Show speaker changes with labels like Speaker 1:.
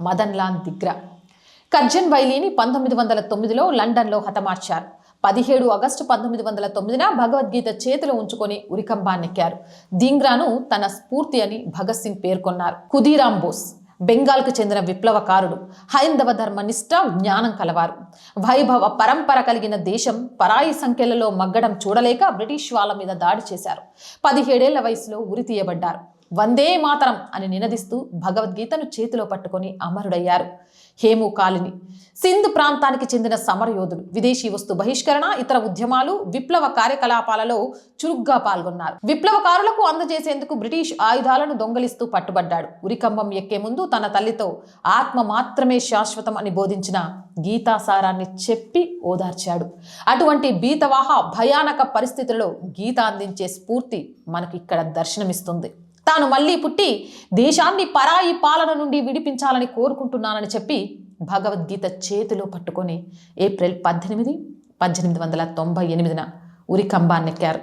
Speaker 1: Madanlal దిగ్రా. Curzon వైలీని పంతొమ్మిది వందల తొమ్మిదిలో లండన్లో హతమార్చారు. పదిహేడు ఆగస్టు పంతొమ్మిది వందల తొమ్మిదిన భగవద్గీత చేతిలో ఉంచుకొని ఉరికంబాన్నెక్కారు. దీంగ్రాను తన స్ఫూర్తి అని భగత్ సింగ్ పేర్కొన్నారు. కుదీరాం బోస్ బెంగాల్కు చెందిన విప్లవకారుడు హైందవ ధర్మనిష్ట జ్ఞానం కలవారు. వైభవ పరంపర కలిగిన దేశం పరాయి సంఖ్యలలో మగ్గడం చూడలేక బ్రిటిష్ వాళ్ళ మీద దాడి చేశారు. పదిహేడేళ్ళ వయసులో ఉరి తీయబడ్డారు. వందే మాతరం అని నినదిస్తూ భగవద్గీతను చేతిలో పట్టుకొని అమరుడయ్యారు. హేము కాలిని సింధ్ ప్రాంతానికి చెందిన సమరయోధుడు విదేశీ వస్తు బహిష్కరణ ఇతర ఉద్యమాలు విప్లవ కార్యకలాపాలలో చురుగ్గా పాల్గొన్నారు. విప్లవకారులకు అందజేసేందుకు బ్రిటిష్ ఆయుధాలను దొంగలిస్తూ పట్టుబడ్డాడు. ఉరికంబం ఎక్కే ముందు తన తల్లితో ఆత్మ మాత్రమే శాశ్వతం అని బోధించిన గీతాసారాన్ని చెప్పి ఓదార్చాడు. అటువంటి బీతవాహ భయానక పరిస్థితులలో గీత అందించే స్ఫూర్తి మనకి ఇక్కడ దర్శనమిస్తుంది. తాను మళ్ళీ పుట్టి దేశాన్ని పరాయి పాలన నుండి విడిపించాలని కోరుకుంటున్నానని చెప్పి భగవద్గీత చేతిలో పట్టుకొని ఏప్రిల్ పద్దెనిమిది పద్దెనిమిది వందల తొంభై ఎనిమిదిన ఉరికంబాన్నెక్కారు